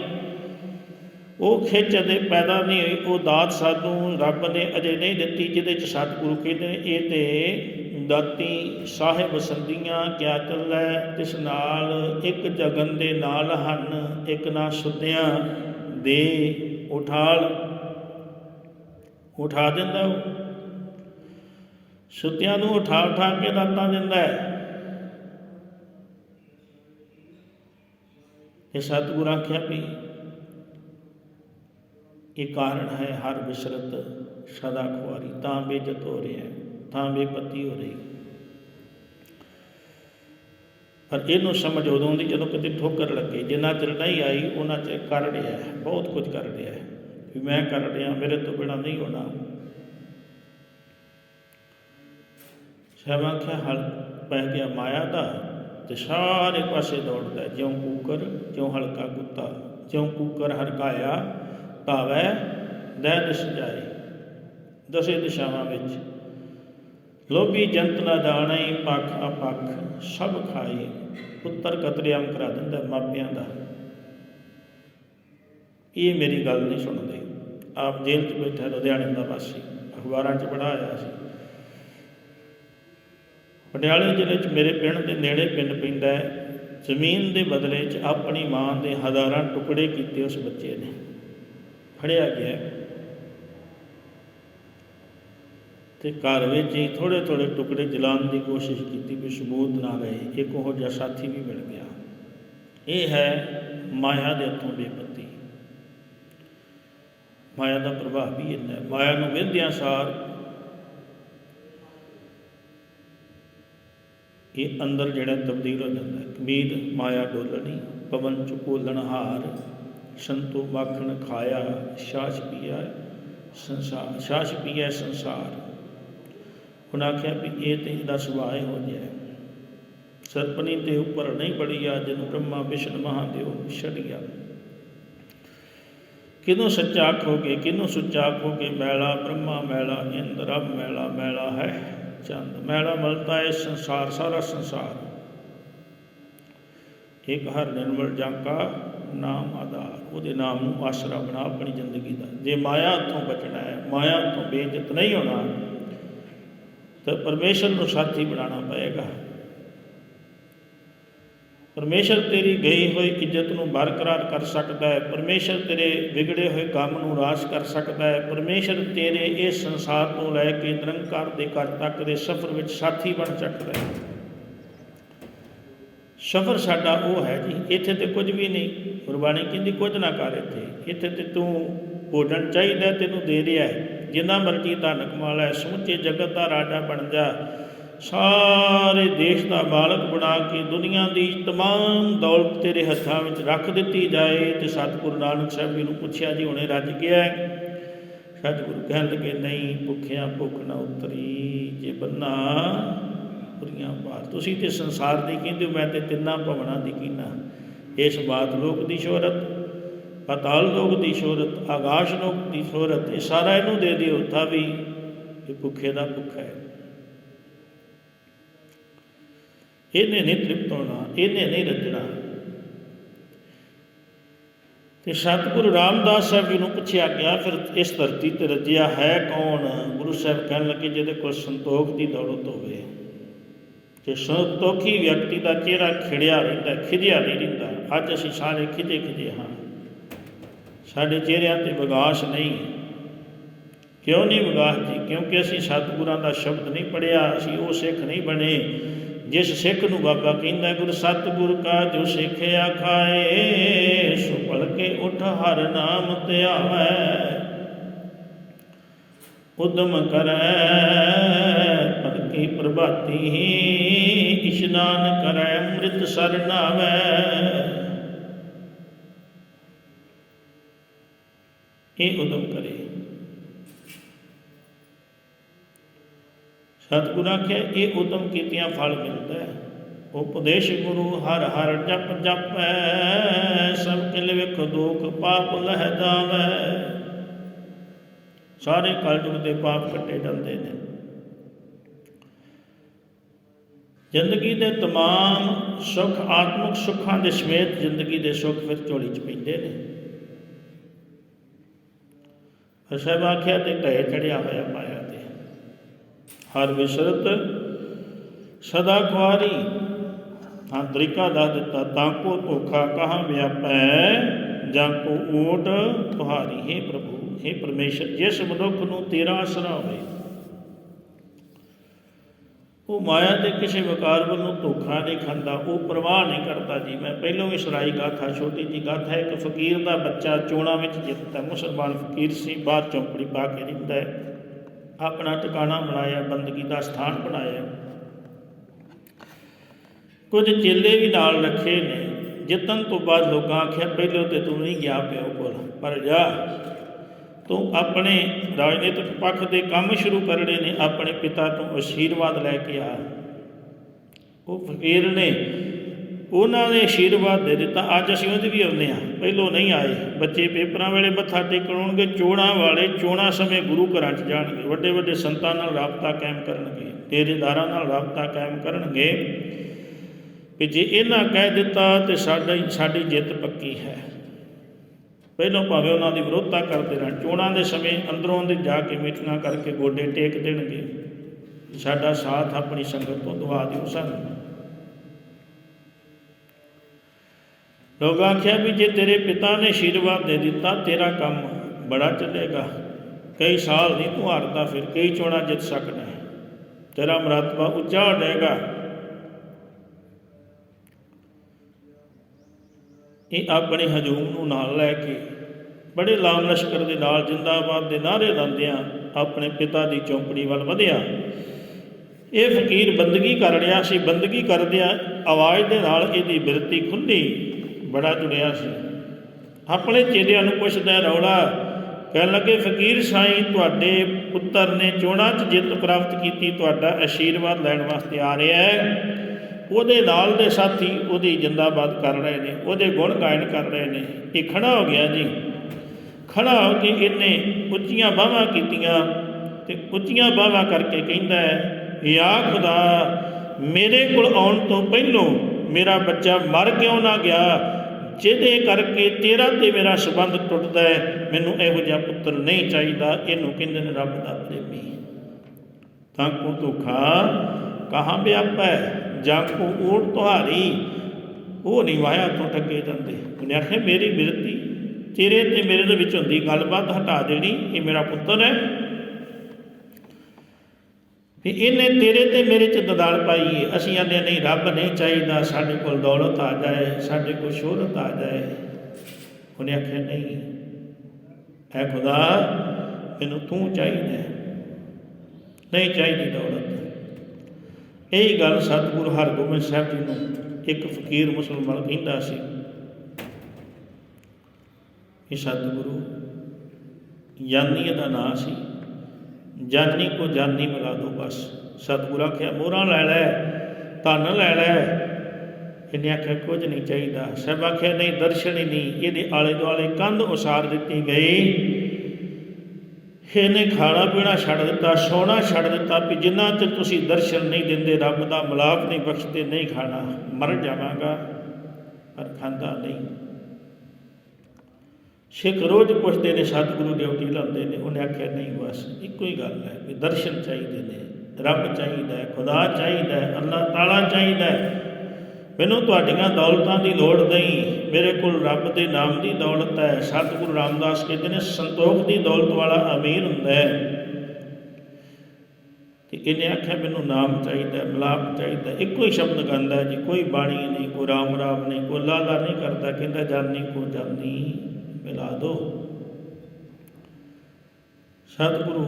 ਉਹ ਖਿੱਚ ਅਜੇ ਪੈਦਾ ਨਹੀਂ ਹੋਈ। ਉਹ ਦਾਤ ਸਾਨੂੰ ਰੱਬ ਨੇ ਅਜੇ ਨਹੀਂ ਦਿੱਤੀ, ਜਿਹਦੇ ਚ ਸਤਿਗੁਰੂ ਕਹਿੰਦੇ ਨੇ, ਇਹ ਤੇ ਦਾਤੀ ਸਾਹਿਬ ਸੰਦੀਆਂ ਕਿਆ ਚੱਲੈ? ਤਿਸ ਨਾਲ ਇੱਕ ਜਗਨ ਦੇ ਨਾਲ ਹਨ, ਇੱਕ ਨਾ ਸੁਧਿਆਂ ਦੇ ਉਠਾਲ। ਉਠਾ ਦਿੰਦਾ ਉਹ। ਸੁੱਤਿਆਂ ਨੂੰ ਉਠਾ ਉਠਾ ਕੇ ਦਾਤਾਂ ਦਿੰਦਾ ਹੈ। ਇਹ ਸਤਿਗੁਰਾਂ ਆਖਿਆ ਵੀ ਇਹ ਕਾਰਨ ਹੈ ਹਰ ਵਿਸਰਤ ਸਦਾ ਖੁਆਰੀ, ਤਾਂ ਬੇਜਤ ਹੋ ਰਿਹਾ ਹੈ, ਤਾਂ ਬੇਪਤੀ ਹੋ ਰਹੀ ਪਰ ਇਹਨੂੰ ਸਮਝ ਉਦੋਂ ਆਉਂਦੀ ਜਦੋਂ ਕਿਤੇ ਠੋਕਰ ਲੱਗੇ, ਜਿੰਨਾ ਚਿਰ ਨਹੀਂ ਆਈ, ਉਹਨਾਂ ਚਿਰ ਕਰ ਰਿਹਾ ਹੈ, ਬਹੁਤ ਕੁਝ ਕਰ ਰਿਹਾ ਹੈ। ਵੀ ਮੈਂ ਕਰ ਰਿਹਾ, ਮੇਰੇ ਤੋਂ ਬਿਨਾ ਨਹੀਂ ਹੋਣਾ। ਸਭਾ ਆਖਿਆ, ਹਲ ਪੈ ਗਿਆ ਮਾਇਆ ਦਾ ਤੇ ਸਾਰੇ ਪਾਸੇ ਦੌੜਦਾ ਜਿਉਂ ਕੂਕਰ, ਜਿਉਂ ਹਲਕਾ ਕੁੱਤਾ, ਜਿਉਂ ਕੂਕਰ ਹਰਕਾਇਆ ਭਾਵੈ ਦਹਿ ਦਿਸ ਜਾਏ। ਦਸੇ ਦਿਸ਼ਾਵਾਂ ਵਿੱਚ, ਲੋਭੀ ਜੰਤ ਨਾ ਜਾਣੈ ਪੱਖ ਅਪੱਖ ਸਭ ਖਾਏ। ਪੁੱਤਰ ਕਤਲੇਆਮ ਕਰਾ ਦਿੰਦਾ ਮਾਪਿਆਂ ਦਾ। ਇਹ ਮੇਰੀ ਗੱਲ ਨਹੀਂ ਸੁਣਦੇ। ਆਪ ਜੇਲ੍ਹ 'ਚ ਬੈਠਾ ਲੁਧਿਆਣੇ ਦਾ ਵਾਸੀ, ਅਖਬਾਰਾਂ 'ਚ ਪੜ੍ਹਾ ਆਇਆ ਸੀ। ਪਟਿਆਲੇ ਜ਼ਿਲ੍ਹੇ 'ਚ ਮੇਰੇ ਪਿੰਡ ਦੇ ਨੇੜੇ ਪਿੰਡ ਪੈਂਦਾ ਹੈ। ਜ਼ਮੀਨ ਦੇ ਬਦਲੇ 'ਚ ਆਪਣੀ ਮਾਂ ਦੇ ਹਜ਼ਾਰਾਂ ਟੁਕੜੇ ਕੀਤੇ ਉਸ ਬੱਚੇ ਨੇ। ਫੜਿਆ ਗਿਆ। ਤੇ ਘਰ ਵਿੱਚ ਹੀ ਥੋੜੇ ਥੋੜੇ ਟੁਕੜੇ ਜਲਾਉਣ ਦੀ ਕੋਸ਼ਿਸ਼ ਕੀਤੀ ਵੀ ਸਬੂਤ ਨਾ ਰਹੇ। ਇੱਕ ਉਹ ਜਿਹਾ ਸਾਥੀ ਵੀ ਮਿਲ ਗਿਆ। ਇਹ ਹੈ ਮਾਇਆ ਦੇ ਹੱਥੋਂ ਬੇਪਤੀ। ਮਾਇਆ ਦਾ ਪ੍ਰਭਾਵ ਵੀ ਇੰਨਾ ਹੈ। ਮਾਇਆ ਨੂੰ ਵਿੰਦਿਆਂ ਸਾਰ ਇਹ ਅੰਦਰ ਜਿਹੜਾ ਤਬਦੀਲ ਹੋ ਜਾਂਦਾ ਹੈ। ਕਬੀਰ, ਮਾਇਆ ਡੋਲਣੀ, ਪਵਨ ਚੁਕੋਲਣ ਹਾਰ ਸੰਤੋ ਮੱਖਣ ਖਾਇਆ ਛਾਛ ਪੀਆ ਸੰਸਾਰ ਛਾਛ ਪੀਆ ਸੰਸਾਰ। ਉਹਨਾਂ ਆਖਿਆ ਵੀ ਇਹ ਤੇ ਇਹਦਾ ਸੁਭਾਅ ਹੋ। ਗਿਆ ਸਰਪਨੀ ਤੇ ਉੱਪਰ ਨਹੀਂ ਪੜੀਆ ਜਨ ਬ੍ਰਹਮਾ ਵਿਸ਼ਨ ਮਹਾਦੇਵ ਛੜਿਆ ਕਿਨੂੰ ਸੱਚਾ ਆਖੋਗੇ ਕਿਨੂੰ ਸੁੱਚਾ ਆਖੋਗੇ? ਮੈਲਾ, ਬ੍ਰਹਮਾ ਮੈਲਾ, ਇੰਦ, ਰਬ ਮੈਲਾ ਮੈਲਾ ਹੈ ਚੰਦ। ਮੈਲਾ ਮਲਤਾ ਹੈ ਸੰਸਾਰ, ਸਾਰਾ ਸੰਸਾਰ। ਇੱਕ ਹਰ ਨਿਰਮਲ ਜਾਂਕਾ ਨਾਮ ਆਧਾਰ, ਉਹਦੇ ਨਾਮ ਨੂੰ ਆਸਰਾ ਬਣਾ ਆਪਣੀ ਜ਼ਿੰਦਗੀ ਦਾ। ਜੇ ਮਾਇਆ ਤੋਂ ਬਚਣਾ ਹੈ, ਮਾਇਆ ਤੋਂ ਬੇਇੱਜ਼ਤ ਨਹੀਂ ਹੋਣਾ, ਤਾਂ ਪਰਮੇਸ਼ਰ ਨੂੰ ਸਾਥੀ ਬਣਾਉਣਾ ਪਏਗਾ। ਪਰਮੇਸ਼ਰ ਤੇਰੀ ਗਈ ਹੋਈ ਇੱਜ਼ਤ ਨੂੰ ਬਰਕਰਾਰ ਕਰ ਸਕਦਾ ਹੈ, ਪਰਮੇਸ਼ਰ ਤੇਰੇ ਵਿਗੜੇ ਹੋਏ ਕੰਮ ਨੂੰ ਰਾਸ ਕਰ ਸਕਦਾ ਹੈ, ਪਰਮੇਸ਼ਰ ਤੇਰੇ ਇਸ ਸੰਸਾਰ ਤੋਂ ਲੈ ਕੇ ਨਿਰੰਕਾਰ ਦੇ ਘਰ ਤੱਕ ਦੇ ਸਫ਼ਰ ਵਿੱਚ ਸਾਥੀ ਬਣ ਸਕਦਾ ਹੈ। ਸਫ਼ਰ ਸਾਡਾ ਉਹ ਹੈ ਜੀ ਇੱਥੇ ਤੇ ਕੁਝ ਵੀ ਨਹੀਂ ਗੁਰਬਾਣੀ ਕਹਿੰਦੀ ਕੁਝ ਨਾ ਕਰ ਇੱਥੇ ਇੱਥੇ ਤੇ ਤੂੰ ਭੋਜਨ ਚਾਹੀਦਾ ਤੈਨੂੰ ਦੇ ਰਿਹਾ ਹੈ ਜਿੰਨਾ ਮਰਜ਼ੀ ਧਨ ਕਮਾ ਲੈ ਸਮੁੱਚੇ ਜਗਤ ਦਾ ਰਾਜਾ ਬਣ ਜਾ ਸਾਰੇ ਦੇਸ਼ ਦਾ ਮਾਲਕ ਬਣਾ ਕੇ ਦੁਨੀਆ ਦੀ तमाम ਦੌਲਤ ਤੇਰੇ ਹੱਥਾਂ ਵਿੱਚ ਰੱਖ ਦਿੱਤੀ ਜਾਏ ਤੇ ਸਤਿਗੁਰੂ ਨਾਨਕ ਸਾਹਿਬ ਜੀ ਨੂੰ ਪੁੱਛਿਆ ਜੀ ਹੁਣੇ ਰੱਜ ਗਿਆ ਹੈ ਸਤਿਗੁਰੂ ਕਹਿਣ ਲੱਗੇ ਨਹੀਂ ਭੁੱਖਿਆਂ ਭੁੱਖ ਨਾ ਉਤਰੀ ਜੇ ਬੰਨਾ ਪੁਰੀਆਂ ਬਾਤ। ਤੁਸੀਂ ਤੇ ਸੰਸਾਰ ਦੀ ਕਹਿੰਦੇ ਹੋ, ਮੈਂ ਤੇ ਤਿੰਨਾਂ ਭਵਨਾਂ ਦੀ ਕੀਨਾ ਇਸ ਬਾਤ ਲੋਕ ਦੀ ਸ਼ੋਹਰਤ, ਪਤਾਲ ਲੋਕ ਦੀ ਸ਼ੋਹਰਤ, ਆਕਾਸ਼ ਲੋਕ ਦੀ ਸ਼ੋਹਰਤ, ਇਹ ਸਾਰਾ ਇਹਨੂੰ ਦੇ ਦਿਓ। ਤਾਂ ਵੀ ਇਹ ਭੁੱਖੇ ਦਾ ਭੁੱਖਾ ਹੈ। ਇਹਨੇ ਨਹੀਂ ਤ੍ਰਿਪਤ ਹੋਣਾ ਇਹਨੇ ਨਹੀਂ ਰੱਜਣਾ। ਤੇ ਸਤਿਗੁਰੂ ਰਾਮਦਾਸ ਸਾਹਿਬ ਜੀ ਨੂੰ ਪੁੱਛਿਆ ਗਿਆ, ਫਿਰ ਇਸ ਧਰਤੀ ਤੇ ਰੱਜਿਆ ਹੈ ਕੌਣ? ਗੁਰੂ ਸਾਹਿਬ ਕਹਿਣ ਲੱਗੇ, ਜਿਹਦੇ ਕੋਲ ਸੰਤੋਖ ਦੀ ਦੌਲਤ ਹੋਵੇ। ਤੇ ਸੰਤੋਖੀ ਵਿਅਕਤੀ ਦਾ ਚਿਹਰਾ ਖਿੜਿਆ ਰਹਿੰਦਾ ਖਿਜਿਆ ਨਹੀਂ ਰਹਿੰਦਾ, ਅੱਜ ਅਸੀਂ ਸਾਰੇ ਖਿਜੇ ਖਿਜੇ ਹਾਂ। ਸਾਡੇ ਚਿਹਰਿਆਂ ਤੇ ਵਿਗਾਸ ਨਹੀਂ ਕਿਉਂ ਨਹੀਂ ਵਿਗਾਸ ਜੀ? ਕਿਉਂਕਿ ਅਸੀਂ ਸਤਿਗੁਰਾਂ ਦਾ ਸ਼ਬਦ ਨਹੀਂ ਪੜਿਆ ਅਸੀਂ ਉਹ ਸਿੱਖ ਨਹੀਂ ਬਣੇ। ਜਿਸ ਸਿੱਖ ਨੂੰ ਬਾਬਾ ਕਹਿੰਦਾ, ਗੁਰ ਸਤਿਗੁਰ ਕਾ ਜੋ ਸਿੱਖਿਆ ਖਾਏ, ਸੋ ਕੇ ਉਠ ਹਰ ਨਾਮ ਧਿਆਵੈ ਉਦਮ ਕਰੈ ਪਲ ਕੀ ਪ੍ਰਭਾਤੀ ਇਸ਼ਨਾਨ ਕਰੈ ਅੰਮ੍ਰਿਤ ਸਰ ਨਾਵੈ। ਇਹ ਉਦਮ ਕਰੇ। ਸਤਿਗੁਰ ਆਖਿਆ, ਇਹ ਉਦਮ ਕੀਤਿਆਂ ਫਲ ਮਿਲਦਾ ਹੈ। ਉਪਦੇਸ਼ ਗੁਰੂ ਹਰ ਹਰ ਜਪ ਜਪੈ, ਸਭ ਕਿਲ ਵਿਖ ਦੁਖ ਪਾਪ ਲਹਿ ਜਾਵੈ। ਸਾਰੇ ਕਲਯੁਗ ਦੇ ਪਾਪ ਕੱਟੇ ਜਾਂਦੇ ਨੇ। ਜ਼ਿੰਦਗੀ ਦੇ तमाम ਸੁਖ ਆਤਮਿਕ ਸੁੱਖਾਂ ਦੇ ਸਮੇਤ ਜ਼ਿੰਦਗੀ ਦੇ ਸੁੱਖ ਫਿਰ ਝੋਲੀ ਚ ਪੈਂਦੇ ਨੇ ਅਸਹਿਬ ਆਖਿਆ ਤੇ ਢਹਿ ਚੜਿਆ ਹੋਇਆ ਮਾਇਆ ਤੇ ਹਰ ਵਿਸਰਤ ਸਦਾ ਕੁਆਰੀ ਹਾਂ ਤਰੀਕਾ ਦੱਸ ਦਿੱਤਾ ਤਾਂ ਕੋ ਧੋਖਾ ਕਹਾ ਵਿਆਪੈ ਜਾਂ ਕੋ ਓਟ ਤੁਹਾਰੀ ਹੈ ਪ੍ਰਭੂ ਹੈ ਪਰਮੇਸ਼ਰ ਜਿਸ ਮਨੁੱਖ ਨੂੰ ਤੇਰਾ ਆਸਰਾ ਹੋਵੇ ਉਹ ਮਾਇਆ ਦੇ ਕਿਸੇ ਵਿਕਾਰ ਵੱਲੋਂ ਧੋਖਾ ਨਹੀਂ ਖਾਂਦਾ, ਉਹ ਪ੍ਰਵਾਹ ਨਹੀਂ ਕਰਦਾ ਜੀ। ਮੈਂ ਪਹਿਲੋਂ ਵੀ ਸੁਣਾਈ ਗਾਥਾ, ਛੋਟੀ ਜੀ ਗਾਥਾ, ਇੱਕ ਫਕੀਰ ਦਾ ਬੱਚਾ ਚੋਣਾ ਵਿੱਚ ਜਿੱਤਦਾ, ਮੁਸਲਮਾਨ ਫਕੀਰ ਸੀ, ਬਾਹਰ ਚੌਂਪੜੀ ਪਾ ਕੇ ਰਹਿੰਦਾ ਹੈ। ਆਪਣਾ ਟਿਕਾਣਾ ਬਣਾਇਆ, ਬੰਦਗੀ ਦਾ ਸਥਾਨ ਬਣਾਇਆ। ਕੁਝ ਚੇਲੇ ਵੀ ਨਾਲ ਰੱਖੇ ਨੇ। ਜਿੱਤਨ ਤੋਂ ਬਾਅਦ ਲੋਕਾਂ ਆਖਿਆ, ਪਹਿਲੋਂ ਤੇ ਤੂੰ ਨਹੀਂ ਗਿਆ ਪਿਓ ਕੋਲ, ਪਰ ਜਾ ਤੂੰ ਆਪਣੇ ਰਾਜਨੀਤਿਕ ਪੱਖ ਦੇ ਕੰਮ ਸ਼ੁਰੂ ਕਰਨੇ ਨੇ, ਆਪਣੇ ਪਿਤਾ ਤੋਂ ਅਸ਼ੀਰਵਾਦ ਲੈ ਕੇ ਆ। ਉਹ ਫਕੀਰ ਨੇ ਉਹਨਾਂ ਨੇ ਅਸ਼ੀਰਵਾਦ ਦੇ ਦਿੱਤਾ। ਅੱਜ ਅਸੀਂ ਉਹਦੇ ਵੀ ਆਉਂਦੇ ਆ ਪਹਿਲੋਂ ਨਹੀਂ ਆਏ। ਬੱਚੇ ਪੇਪਰਾਂ ਵੇਲੇ ਮੱਥਾ ਟੇਕਣਗੇ ਚੋਣਾਂ ਵਾਲੇ ਚੋਣਾਂ ਸਮੇਂ ਗੁਰੂ ਘਰਾਂ 'ਚ ਜਾਣਗੇ। ਵੱਡੇ ਵੱਡੇ ਸੰਤਾਂ ਨਾਲ ਰਾਬਤਾ ਕਾਇਮ ਕਰਨਗੇ, ਤੇਰੇਦਾਰਾਂ ਨਾਲ ਰਾਬਤਾ ਕਾਇਮ ਕਰਨਗੇ ਕਿ ਜੇ ਇਹਨਾਂ ਕਹਿ ਦਿੱਤਾ ਤੇ ਸਾਡੀ ਸਾਡੀ ਜਿੱਤ ਪੱਕੀ ਹੈ। ਪਹਿਲਾਂ ਭਾਵੇਂ ਉਹਨਾਂ ਦੀ ਵਿਰੋਧਤਾ ਕਰਦੇ ਰਹਿਣ, ਚੋਣਾਂ ਦੇ ਸਮੇਂ ਅੰਦਰੋਂ ਅੰਦਰ ਜਾ ਕੇ ਮੀਟਿੰਗਾਂ ਕਰਕੇ ਗੋਡੇ ਟੇਕ ਦੇਣਗੇ। ਸਾਡਾ ਸਾਥ ਆਪਣੀ ਸੰਗਤ ਤੋਂ ਦਵਾ ਦਿਓ ਸਾਨੂੰ। ਲੋਕਾਂ ਆਖਿਆ ਵੀ ਜੇ ਤੇਰੇ ਪਿਤਾ ਨੇ ਆਸ਼ੀਰਵਾਦ ਦੇ ਦਿੱਤਾ, ਤੇਰਾ ਕੰਮ ਬੜਾ ਚੱਲੇਗਾ। ਕਈ ਸਾਲ ਨਹੀਂ ਤੂੰ ਹਾਰਦਾ ਫਿਰ ਕਈ ਚੋਣਾਂ ਜਿੱਤ ਸਕਦਾ ਤੇਰਾ ਮਰਤਬਾ ਉੱਚਾ ਹੋ ਜਾਏਗਾ ਇਹ ਆਪਣੇ ਹਜੂਮ ਨੂੰ ਨਾਲ ਲੈ ਕੇ ਬੜੇ ਲਾਮ ਲਸ਼ਕਰ ਦੇ ਨਾਲ ਜਿੰਦਾਬਾਦ ਦੇ ਨਾਰੇ ਲਾਉਂਦਿਆਂ ਆਪਣੇ ਪਿਤਾ ਦੀ ਚੌਂਪੜੀ ਵੱਲ ਵਧਿਆ। ਇਹ ਫਕੀਰ ਬੰਦਗੀ ਕਰ ਰਿਹਾ ਸੀ, ਬੰਦਗੀ ਕਰਦਿਆਂ ਆਵਾਜ਼ ਦੇ ਨਾਲ ਇਹਦੀ ਬਿਰਤੀ ਖੁੱਲੀ ਬੜਾ ਜੁੜਿਆ ਸੀ। ਆਪਣੇ ਚੇਲਿਆਂ ਨੂੰ ਪੁੱਛਦਾ ਰੌਲਾ, ਕਹਿਣ ਲੱਗੇ, ਫਕੀਰ ਸਾਈਂ, ਤੁਹਾਡੇ ਪੁੱਤਰ ਨੇ ਚੋਣਾਂ 'ਚ ਜਿੱਤ ਪ੍ਰਾਪਤ ਕੀਤੀ, ਤੁਹਾਡਾ ਆਸ਼ੀਰਵਾਦ ਲੈਣ ਵਾਸਤੇ ਆ ਰਿਹਾ ਹੈ। ਉਹਦੇ ਨਾਲ ਦੇ ਸਾਥੀ ਉਹਦੀ ਜਿੰਦਾਬਾਦ ਕਰ ਰਹੇ ਨੇ, ਉਹਦੇ ਗੁਣ ਗਾਇਨ ਕਰ ਰਹੇ ਨੇ। ਇਹ ਖੜਾ ਹੋ ਗਿਆ ਜੀ। ਖੜਾ ਹੋ ਕੇ ਇਹਨੇ ਉੱਚੀਆਂ ਬਾਹਾਂ ਕੀਤੀਆਂ ਤੇ ਉੱਚੀਆਂ ਬਾਹਾਂ ਕਰਕੇ ਕਹਿੰਦਾ ਹੈ ਯਾ ਖੁਦਾ, ਮੇਰੇ ਕੋਲ ਆਉਣ ਤੋਂ ਪਹਿਲੋਂ ਮੇਰਾ ਬੱਚਾ ਮਰ ਕਿਉਂ ਨਾ ਗਿਆ? ਜਿਹਦੇ ਕਰਕੇ ਤੇਰਾ ਤੇ ਮੇਰਾ ਸੰਬੰਧ ਟੁੱਟਦਾ ਹੈ, ਮੈਨੂੰ ਇਹੋ ਜਿਹਾ ਪੁੱਤਰ ਨਹੀਂ ਚਾਹੀਦਾ। ਇਹਨੂੰ ਕਹਿੰਦੇ ਨੇ ਰੱਬ ਦਾ ਪ੍ਰੇਮੀ। ਤਾਂ ਕੋ ਧੋਖਾ ਕਹਾਂ ਵਿਆਪੈ ਜਾਂ ਕੋ ਓੜ ਤੁਹਾਰੀ, ਉਹ ਨਹੀਂ ਵਾਇਆ ਤੋਂ ਠੱਗੇ ਜਾਂਦੇ। ਉਹਨੇ ਆਖਿਆ, ਮੇਰੀ ਬਿਰਤੀ ਤੇਰੇ ਤੇ ਮੇਰੇ ਦੇ ਵਿੱਚ ਹੁੰਦੀ ਗੱਲਬਾਤ ਹਟਾ ਦੇਣੀ, ਇਹ ਮੇਰਾ ਪੁੱਤਰ ਹੈ। ਵੀ ਇਹਨੇ ਤੇਰੇ ਤੇ ਮੇਰੇ ਚ ਦਦਾਲ ਪਾਈ ਹੈ ਅਸੀਂ ਆਂਦੇ ਨਹੀਂ, ਰੱਬ ਨਹੀਂ ਚਾਹੀਦਾ, ਸਾਡੇ ਕੋਲ ਦੌਲਤ ਆ ਜਾਏ, ਸਾਡੇ ਕੋਲ ਸ਼ੋਹਰਤ ਆ ਜਾਏ। ਉਹਨੇ ਆਖਿਆ, ਨਹੀਂ, ਐ ਖੁਦਾ, ਮੈਨੂੰ ਤੂੰ ਚਾਹੀਦਾ ਨਹੀਂ ਚਾਹੀਦੀ ਦੌਲਤ। ਇਹ ਗੱਲ ਸਤਿਗੁਰੂ ਹਰਗੋਬਿੰਦ ਸਾਹਿਬ ਜੀ ਨੂੰ ਇੱਕ ਫਕੀਰ ਮੁਸਲਮਾਨ ਕਹਿੰਦਾ ਸੀ ਇਹ ਸਤਿਗੁਰੂ ਯਾਨੀ ਦਾ ਨਾਂ ਸੀ, ਜਾਨੀ ਕੋ ਜਾਨੀ ਮਿਲਾ ਦੋ ਬਸ। ਸਤਿਗੁਰੂ ਆਖਿਆ, ਮੋਹਰਾਂ ਲੈ ਲੈ, ਧਨ ਲੈ ਲੈ। ਇਹਨੇ ਆਖਿਆ, ਕੁਝ ਨਹੀਂ ਚਾਹੀਦਾ। ਸਭ ਆਖਿਆ, ਨਹੀਂ, ਦਰਸ਼ਨ ਹੀ ਨਹੀਂ। ਇਹਦੇ ਆਲੇ ਦੁਆਲੇ ਕੰਧ ਉਸਾਰ ਦਿੱਤੀ ਗਈ। ਇਹਨੇ ਖਾਣਾ ਪੀਣਾ ਛੱਡ ਦਿੱਤਾ, ਸੋਣਾ ਛੱਡ ਦਿੱਤਾ ਵੀ ਜਿੰਨਾ ਚਿਰ ਤੁਸੀਂ ਦਰਸ਼ਨ ਨਹੀਂ ਦਿੰਦੇ, ਰੱਬ ਦਾ ਮਲਾਪ ਨਹੀਂ ਬਖਸ਼ਦੇ, ਨਹੀਂ ਖਾਣਾ, ਮਰ ਜਾਵਾਂਗਾ, ਪਰ ਖਾਂਦਾ ਨਹੀਂ। ਸਿੱਖ ਰੋਜ਼ ਪੁੱਛਦੇ ਨੇ, ਸਤਿਗੁਰੂ ਡਿਊਟੀ ਲਾਉਂਦੇ ਨੇ, ਉਹਨੇ ਆਖਿਆ, ਨਹੀਂ ਬਸ, ਇੱਕੋ ਹੀ ਗੱਲ ਹੈ ਵੀ ਦਰਸ਼ਨ ਚਾਹੀਦੇ ਨੇ, ਰੱਬ ਚਾਹੀਦਾ ਹੈ, ਖੁਦਾ ਚਾਹੀਦਾ ਹੈ, ਅੱਲਾਹ ਤਾਲਾ ਚਾਹੀਦਾ ਹੈ। ਮੈਨੂੰ ਤੁਹਾਡੀਆਂ ਦੌਲਤਾਂ ਦੀ ਲੋੜ ਨਹੀਂ। ਮੇਰੇ ਕੋਲ ਰੱਬ ਦੇ ਨਾਮ ਦੀ ਦੌਲਤ ਹੈ। ਸਤਿਗੁਰੂ ਰਾਮਦਾਸ ਕਹਿੰਦੇ ਨੇ ਸੰਤੋਖ ਦੀ ਦੌਲਤ ਵਾਲਾ ਅਮੀਰ ਹੁੰਦਾ ਹੈ। ਤੇ ਇਹਨੇ ਆਖਿਆ ਮੈਨੂੰ ਨਾਮ ਚਾਹੀਦਾ ਹੈ, ਮਿਲਾਪ ਚਾਹੀਦਾ ਇੱਕੋ ਹੀ ਸ਼ਬਦ ਗਾਉਂਦਾ ਜੀ ਕੋਈ ਬਾਣੀ ਨਹੀਂ ਕੋਈ ਰਾਮ ਰਾਮ ਨਹੀਂ ਕੋਈ ਲਾਲਾ ਨਹੀਂ ਕਰਦਾ ਕਹਿੰਦਾ ਜਾਨੀ ਕੋ ਜਾਨੀ ਮਿਲਾ ਦੋ। ਸਤਿਗੁਰੂ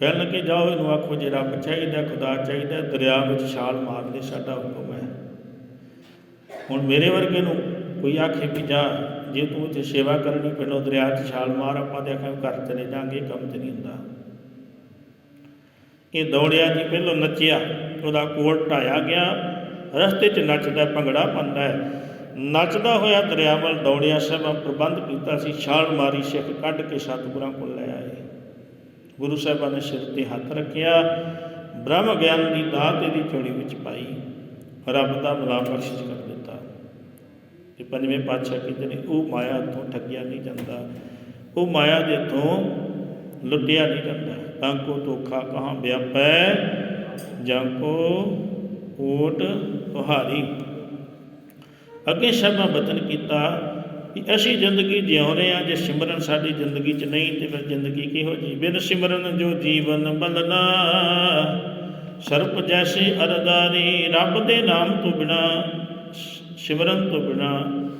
ਕਹਿਣ ਲੱਗੇ ਜਾਓ ਇਹਨੂੰ ਆਖੋ ਜੇ ਰੱਬ ਚਾਹੀਦਾ ਖੁਦਾ ਚਾਹੀਦਾ ਦਰਿਆ ਵਿੱਚ ਛਾਲ ਮਾਰ ਦੇ ਸਾਡਾ ਹੁਕਮ ਹੁਣ ਮੇਰੇ ਵਰਗੇ ਨੂੰ ਕੋਈ ਆਖੇ ਵੀ ਜਾ, ਜੇ ਤੂੰ ਇੱਥੇ ਸੇਵਾ ਕਰਨੀ ਪਹਿਲਾਂ ਦਰਿਆ 'ਚ ਛਾਲ ਮਾਰ, ਆਪਾਂ ਦੇ ਆਖਾਂ ਘਰ ਚਲੇ ਜਾਾਂਗੇ ਕੰਮ ਤੇ ਨਹੀਂ ਹੁੰਦਾ। ਇਹ ਦੌੜਿਆ ਜੀ ਪਹਿਲਾਂ ਨੱਚਿਆ, ਉਹਦਾ ਕੋਟ ਢਾਇਆ ਗਿਆ, ਰਸਤੇ 'ਚ ਨੱਚਦਾ ਭੰਗੜਾ ਪਾਉਂਦਾ ਹੈ। ਨੱਚਦਾ ਹੋਇਆ ਦਰਿਆ ਵੱਲ ਦੌੜਿਆ ਸਭਾ ਪ੍ਰਬੰਧ ਕੀਤਾ ਸੀ, ਛਾਲ ਮਾਰੀ, ਸਿੱਖ ਕੱਢ ਕੇ ਸਤਿਗੁਰਾਂ ਕੋਲ ਲੈ ਆਏ। ਗੁਰੂ ਸਾਹਿਬਾਨ ਨੇ ਸਿਰ ਤੇ ਹੱਥ ਰੱਖਿਆ, ਬ੍ਰਹਮ ਗਿਆਨ ਦੀ ਦਾਤ ਇਹਦੀ ਚੋੜੀ ਵਿੱਚ ਪਾਈ। ਰੱਬ ਦਾ ਮਿਲਾਪ ਬਖਸ਼ਿਸ਼ ਕਰ ਤੇ ਪੰਜਵੇਂ ਪਾਤਸ਼ਾਹ ਕਹਿੰਦੇ ਨੇ, ਉਹ ਮਾਇਆ ਤੋਂ ਠੱਗਿਆ ਨਹੀਂ ਜਾਂਦਾ। ਉਹ ਮਾਇਆ ਦੇ ਤੋਂ ਲੁੱਟਿਆ ਨਹੀਂ ਜਾਂਦਾ। ਤਾਂ ਕੋ ਧੋਖਾ ਕਹਾਂ ਵਿਆਪੈ, ਜਾਂ ਕੋ ਓਟ ਤੁਹਾਰੀ ਅੱਗੇ ਸ਼ਬਦਾਂ ਬਚਨ ਕੀਤਾ ਕਿ ਅਸੀਂ ਜ਼ਿੰਦਗੀ ਜਿਉ ਰਹੇ ਹਾਂ, ਜੇ ਸਿਮਰਨ ਸਾਡੀ ਜ਼ਿੰਦਗੀ 'ਚ ਨਹੀਂ, ਤੇ ਫਿਰ ਜ਼ਿੰਦਗੀ ਕਿਹੋ ਜੀ? ਬਿਨ ਸਿਮਰਨ ਜੋ ਜੀਵਨ ਬਲਨਾ ਸਰਪ ਜੈਸੇ ਅਰਦਾਰੀ, ਰੱਬ ਦੇ ਨਾਮ ਤੋਂ ਬਿਨਾ ਸਿਮਰਨ ਤੋਂ ਬਿਨਾ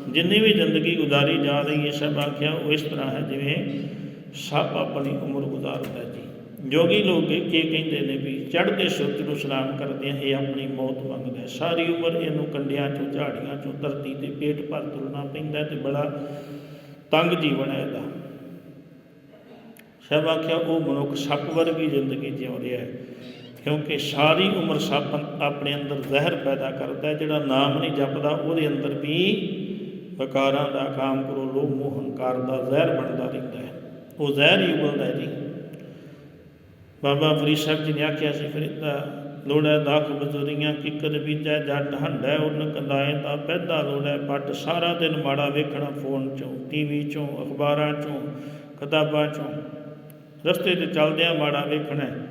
ਜਿੰਨੀ ਵੀ ਜ਼ਿੰਦਗੀ ਗੁਜ਼ਾਰੀ ਜਾ ਰਹੀ ਹੈ, ਸਭ ਆਖਿਆ ਉਹ ਇਸ ਤਰ੍ਹਾਂ ਹੈ, ਜਿਵੇਂ ਸੱਪ ਆਪਣੀ ਉਮਰ ਗੁਜ਼ਾਰਦਾ ਜੀ। ਜੋਗੀ ਲੋਕ ਇਹ ਕੀ ਕਹਿੰਦੇ ਨੇ ਵੀ ਚੜ੍ਹਦੇ ਸੂਰਜ ਨੂੰ ਸਲਾਮ ਕਰਦੇ ਆ, ਇਹ ਆਪਣੀ ਮੌਤ ਮੰਗਦਾ ਸਾਰੀ ਉਮਰ ਇਹਨੂੰ ਕੰਡਿਆਂ ਚੋਂ, ਝਾੜੀਆਂ ਚੋਂ, ਧਰਤੀ ਤੇ ਪੇਟ ਭਰ ਤੁਰਨਾ ਪੈਂਦਾ ਤੇ ਬੜਾ ਤੰਗ ਜੀਵਨ ਹੈ ਇਹਦਾ। ਸਭ ਆਖਿਆ ਉਹ ਮਨੁੱਖ ਸੱਪ ਵਰਗੀ ਜ਼ਿੰਦਗੀ ਜਿਉ ਰਿਹਾ ਹੈ। ਕਿਉਂਕਿ ਸਾਰੀ ਉਮਰ ਸੱਪ ਆਪਣੇ ਅੰਦਰ ਜ਼ਹਿਰ ਪੈਦਾ ਕਰਦਾ ਜਿਹੜਾ ਨਾਮ ਨਹੀਂ ਜਪਦਾ, ਉਹਦੇ ਅੰਦਰ ਵੀ ਵਿਕਾਰਾਂ ਦਾ, ਕਾਮ ਕਰੋ, ਲੋਭ, ਮੋਹ, ਹੰਕਾਰ ਦਾ ਜ਼ਹਿਰ ਬਣਦਾ ਰਹਿੰਦਾ ਹੈ। ਉਹ ਜ਼ਹਿਰ ਹੀ ਉਬਲਦਾ ਜੀ। ਬਾਬਾ ਫਰੀਦ ਸਾਹਿਬ ਜੀ ਨੇ ਆਖਿਆ ਸੀ, ਫਿਰ ਇਹਦਾ ਲੋੜੈ ਦਾਖ ਬਜ਼ੁਰੀਆਂ ਕਿਕਰ ਬੀਜੈ ਜੱਟ ਹੰਡੈ ਉਨ ਕੰਦਾਏ ਤਾਂ ਪੈਦਾ ਲੋੜੈ ਪੱਟ ਸਾਰਾ ਦਿਨ ਮਾੜਾ ਵੇਖਣਾ, ਫੋਨ ਚੋਂ ਟੀਵੀ ਚੋਂ, ਅਖਬਾਰਾਂ ਚੋਂ, ਕਿਤਾਬਾਂ ਚੋਂ। ਰਸਤੇ ਤੇ ਚੱਲਦਿਆਂ ਮਾੜਾ ਵੇਖਣਾ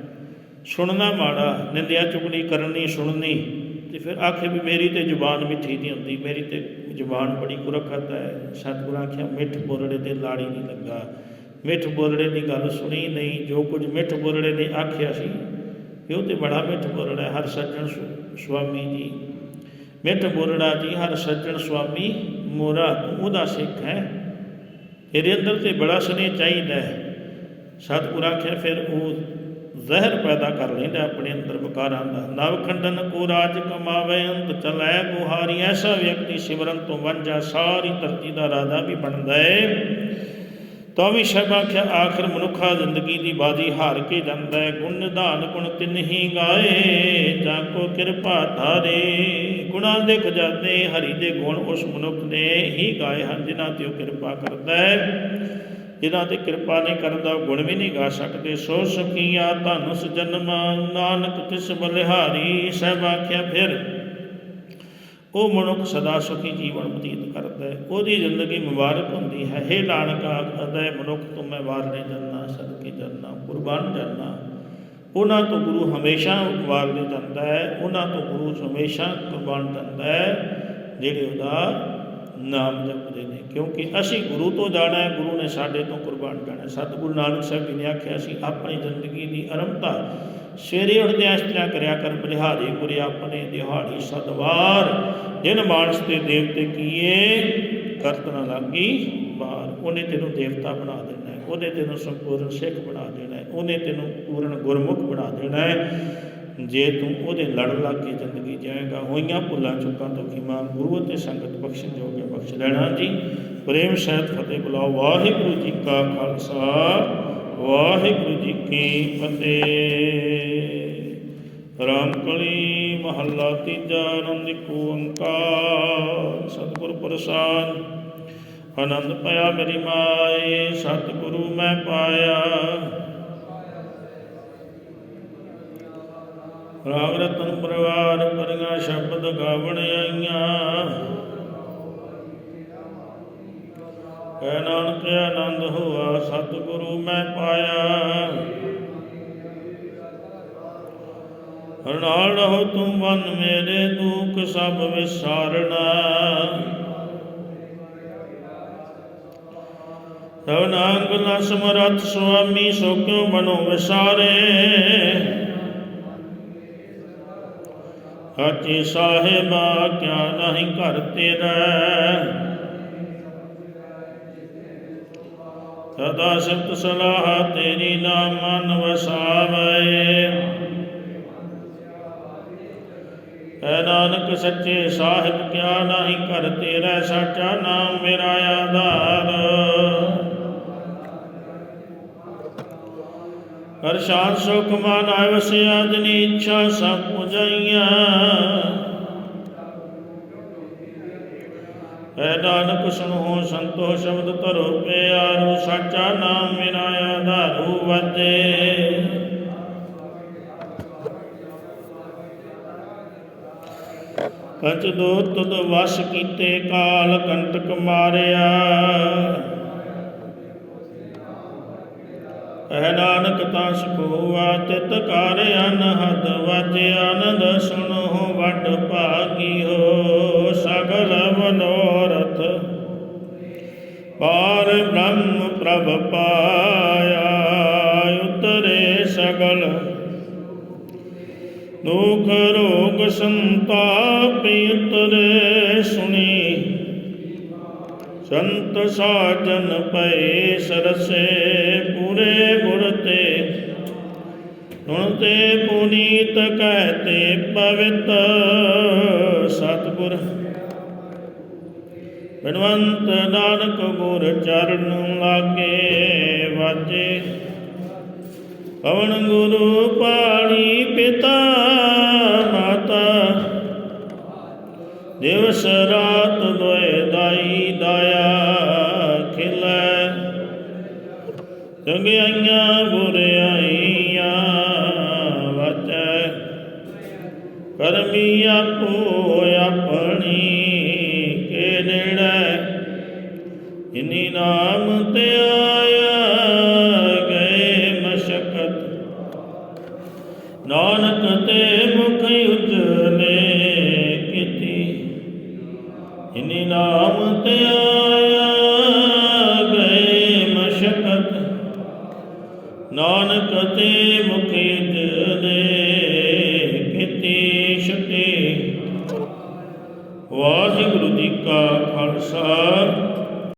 ਸੁਣਨਾ ਮਾੜਾ ਨਿੰਦਿਆ ਚੁਗਲੀ ਕਰਨੀ ਸੁਣਨੀ। ਤੇ ਫਿਰ ਆਖੇ ਵੀ ਮੇਰੀ ਤੇ ਜ਼ੁਬਾਨ ਮਿੱਠੀ ਨਹੀਂ ਹੁੰਦੀ ਮੇਰੀ ਤੇ ਜ਼ੁਬਾਨ ਬੜੀ ਕੁਰਖਤ ਹੈ। ਸਤਿਗੁਰੂ ਆਖਿਆ ਮਿੱਠ ਬੋਲੜੇ ਤੇ ਲਾੜੀ ਨਹੀਂ ਲੱਗਾ। ਮਿੱਠ ਬੋਲੜੇ ਦੀ ਗੱਲ ਸੁਣੀ ਨਹੀਂ ਜੋ ਕੁਝ ਮਿੱਠ ਬੋਲੜੇ ਨੇ ਆਖਿਆ ਸੀ ਵੀ ਉਹ ਤੇ ਬੜਾ ਮਿੱਠ ਬੋਲੜਾ ਹੈ, ਹਰ ਸੱਜਣ ਸੁ- ਸੁਆਮੀ ਜੀ। ਮਿੱਠ ਬੋਲੜਾ ਜੀ ਹਰ ਸੱਜਣ ਸੁਆਮੀ ਮੋਰਾ ਉਹਦਾ ਸਿੱਖ ਹੈ। ਤੇਰੇ ਅੰਦਰ ਤੇ ਬੜਾ ਸਨੇ ਚਾਹੀਦਾ ਹੈ। ਸਤਿਗੁਰ ਆਖਿਆ ਫਿਰ ਉਹ ਜ਼ਹਿਰ ਪੈਦਾ ਕਰ ਲੈਂਦਾ, ਆਪਣੇ ਅੰਦਰ ਵਿਕਾਰਾਂ ਦਾ ਨਵ ਖੰਡਨ ਕੋ ਰਾਜ ਕਮਾਵੇ, ਅੰਤ ਚਲੈ ਗੁਹਾਰੀ ਐਸਾ ਵਿਅਕਤੀ ਸਿਮਰਨ ਤੋਂ ਵਾਂਝਾ ਸਾਰੀ ਧਰਤੀ ਦਾ ਰਾਜਾ ਵੀ ਬਣਦਾ ਹੈ ਤਾਂ ਵੀ ਸ਼ਬ ਆਖਰ ਮਨੁੱਖਾ ਜ਼ਿੰਦਗੀ ਦੀ ਬਾਜੀ ਹਾਰ ਕੇ ਜਾਂਦਾ ਹੈ ਗੁਣ ਨਿਧਾਨ ਗੁਣ ਤਿਨਹੀ ਗਾਏ, ਜਾਂ ਕੋ ਕਿਰਪਾ ਧਾਰੇ। ਗੁਣਾਂ ਦੇ ਖਜ਼ਾਨੇ, ਹਰੀ ਦੇ ਗੁਣ ਉਸ ਮਨੁੱਖ ਨੇ ਹੀ ਗਾਏ ਹਨ, ਜਿਨ੍ਹਾਂ ਤੇ ਉਹ ਕਿਰਪਾ ਕਰਦਾ ਹੈ ਜਿਨ੍ਹਾਂ ਤੇ ਕਿਰਪਾ ਨਹੀਂ ਕਰਨ ਦਾ ਗੁਣ ਵੀ ਨਹੀਂ ਗਾ ਸਕਦੇ, ਸੋ ਸੁਖੀਆ ਧਨੁਸ ਜਨਮ ਨਾਨਕ ਤਿਸ ਬਲਿਹਾਰੀ, ਸਹਿਬ ਆਖਿਆ ਫਿਰ, ਉਹ ਮਨੁੱਖ ਸਦਾ ਸੁਖੀ ਜੀਵਨ ਬਤੀਤ ਕਰਦਾ ਹੈ। ਉਹਦੀ ਜ਼ਿੰਦਗੀ ਮੁਬਾਰਕ ਹੁੰਦੀ ਹੈ। ਹੇ ਨਾਨਕਾ ਅਦੈ ਮਨੁੱਖ, ਤੋਂ ਮੈਂ ਵਾਰਨੇ ਜੰਨਾ ਸਦਕੇ ਜੰਨਾ ਕੁਰਬਾਨ ਜੰਨਾ ਉਹਨਾਂ ਤੋਂ ਗੁਰੂ ਹਮੇਸ਼ਾ ਵਾਰਨੇ ਜਾਂਦਾ ਹੈ। ਉਹਨਾਂ ਤੋਂ ਗੁਰੂ ਹਮੇਸ਼ਾ ਕੁਰਬਾਨ ਜਾਂਦਾ ਹੈ। ਜਿਹੜੇ ਉਹਦਾ ਨਾਮ ਜਪਦੇ ਨੇ, ਕਿਉਂਕਿ ਅਸੀਂ ਗੁਰੂ ਤੋਂ ਜਾਣਾ ਹੈ, ਗੁਰੂ ਨੇ ਸਾਡੇ ਤੋਂ ਕੁਰਬਾਨ ਜਾਣਾ ਹੈ। ਸਤਿਗੁਰੂ ਨਾਨਕ ਸਾਹਿਬ ਜੀ ਨੇ ਆਖਿਆ ਸੀ ਆਪਣੀ ਜ਼ਿੰਦਗੀ ਦੀ ਅਰੰਭਤਾ ਸਵੇਰੇ ਉੱਠਦਿਆਂ ਇਸ ਤਰ੍ਹਾਂ ਕਰਿਆ ਕਰ, ਬਲਿਹਾਰੀ ਗੁਰੇ ਆਪਣੇ ਦਿਹਾੜੀ ਸਦਵਾਰ ਦਿਨ ਮਾਨਸ ਤੇ ਦੇਵਤੇ ਕੀਏ, ਕਰਤਨਾ ਲਾਗੀ ਬਾਹਰ ਉਹਨੇ ਤੈਨੂੰ ਦੇਵਤਾ ਬਣਾ ਦੇਣਾ ਹੈ, ਉਹਨੇ ਤੈਨੂੰ ਸੰਪੂਰਨ ਸਿੱਖ ਬਣਾ ਦੇਣਾ ਹੈ, ਉਹਨੇ ਤੈਨੂੰ ਪੂਰਨ ਗੁਰਮੁਖ ਬਣਾ ਦੇਣਾ ਹੈ। ਜੇ ਤੂੰ ਉਹਦੇ ਲੜ ਲੱਗ ਕੇ ਜ਼ਿੰਦਗੀ ਜਾਏਗਾ, ਹੋਈਆਂ ਭੁੱਲਾਂ, ਚੁੱਕਾਂ ਤੋਂ ਖਿਮਾ ਗੁਰੂ ਅਤੇ ਸੰਗਤ ਬਖਸ਼ਣ ਜੋਗੇ ਬਖਸ਼ ਲੈਣਾ ਜੀ। ਪ੍ਰੇਮ ਸਹਿਤ ਫਤਿਹ ਬੁਲਾਓ। ਵਾਹਿਗੁਰੂ ਜੀ ਕਾ ਖਾਲਸਾ, ਵਾਹਿਗੁਰੂ ਜੀ ਕੀ ਫਤਿਹ। ਰਾਮ ਕਲੀ ਮਹੱਲਾ ਤੀਜਾ ਆਨੰਦ ਏਕ ਓੰਕਾਰ। ਸਤਿਗੁਰ ਪ੍ਰਸਾਦ, ਆਨੰਦ ਪਾਇਆ ਮੇਰੀ ਮਾਏ, ਸਤਿਗੁਰੂ ਮੈਂ ਪਾਇਆ। ਰਾਗ ਰਤਨ ਪਰਿਵਾਰ ਪਰੀਆਂ ਸ਼ਬਦ ਗਾਵਣ ਆਈਆਂ। ਕਹਿ ਨਾਨਕ ਆਨੰਦ ਹੋਆ, ਸਤਿਗੁਰੂ ਮੈਂ ਪਾਇਆ। ਹਰ ਨਾਲ ਰਹੋ ਤੂੰ ਮਨ ਮੇਰੇ ਦੁੱਖ, ਸਭ ਵਿਸਾਰਣਾ। ਤਵ ਨਾਂਗ ਨ ਸਮਰਥ ਸੁਆਮੀ, ਸੋ ਕਿਉ ਬਨੋ ਵਿਸਾਰੇ? ਹਾਚੀ ਸਾਹਿਬਾ ਕਿਆ ਨਹੀਂ ਘਰ ਤੇਰਾ। ਸਦਾ ਸਿਫਤ ਸਲਾਹ ਤੇਰੀ ਨਾਮ ਮਨ ਵਸਾਵੇ। ਐ ਨਾਨਕ ਸੱਚੇ ਸਾਹਿਬ ਕਿਆ ਨਹੀਂ ਘਰ ਤੇਰਾ, ਸਾਚਾ ਨਾਮ ਮੇਰਾ ਆਧਾਰ। ਹਰ ਸ਼ਾਨ ਸੁਖ ਮਨ ਆਇ ਵਸਿਆ ਜਨੀ ਇੱਛਾ ਸਭ ਪੁਜਾਈਆਂ। ਐ ਨਾਨਕ ਸੁਣੋ, ਸੰਤੋ ਸ਼ਬਦ ਧਰੋ ਪਿਆਰੂ, ਸਾਚਾ ਨਾਮ ਮੇਰਾ ਆਧਾਰੂ ਵਜੇ। ਕਚ ਦੋ ਤੁਧ ਵਸ ਕੀਤੇ ਕਾਲ ਕੰਟਕ ਮਾਰਿਆ। ਐ ਨਾਨਕ ਤਾਂ ਸੁਖੋਆ ਤਿਤ ਕਰ ਅਨਹਦ, ਵਜ ਆਨੰਦ ਸੁਣੋ, ਵੱਡ ਭਾਗੀ ਹੋ, ਸਗਲ ਮਨੋਰਥ। ਪਾਰ ਬ੍ਰਹਮ ਪ੍ਰਭ ਪਾਇਆ, ਉਤਰੇ ਸਗਲ। ਦੁਖ ਰੋਗ ਸੰਤਾਪ ਉਤਰੇ ਸੰਤ ਸਾਜਨ ਪਏ ਸਰਸੇ ਪੂਰੇ ਗੁਰ ਤੇ। ਹੁਣ ਤੇ ਪੁਨੀਤ ਕਹਤੇ ਪਵਿੱਤ ਸਤਿਗੁਰ। ਬਿਨਵੰਤ ਨਾਨਕ ਗੁਰ ਚਰਨ ਲਾਗੇ ਵਾਜੇ। ਪਵਨ ਗੁਰੂ ਪਾਣੀ ਪਿਤਾ ਮਾਤਾ। ਦਿਵਸ ਰਾਤ ਦੋਏ ਚੰਗਿਆਈਆਂ ਬੁਰਿਆਈਆਂ ਵਾਚੈ ਕਰਮੀ ਆਪੋ ਆਪਣੀ ਕੇ ਨੇੜੇ ਇਨੀ ਨਾ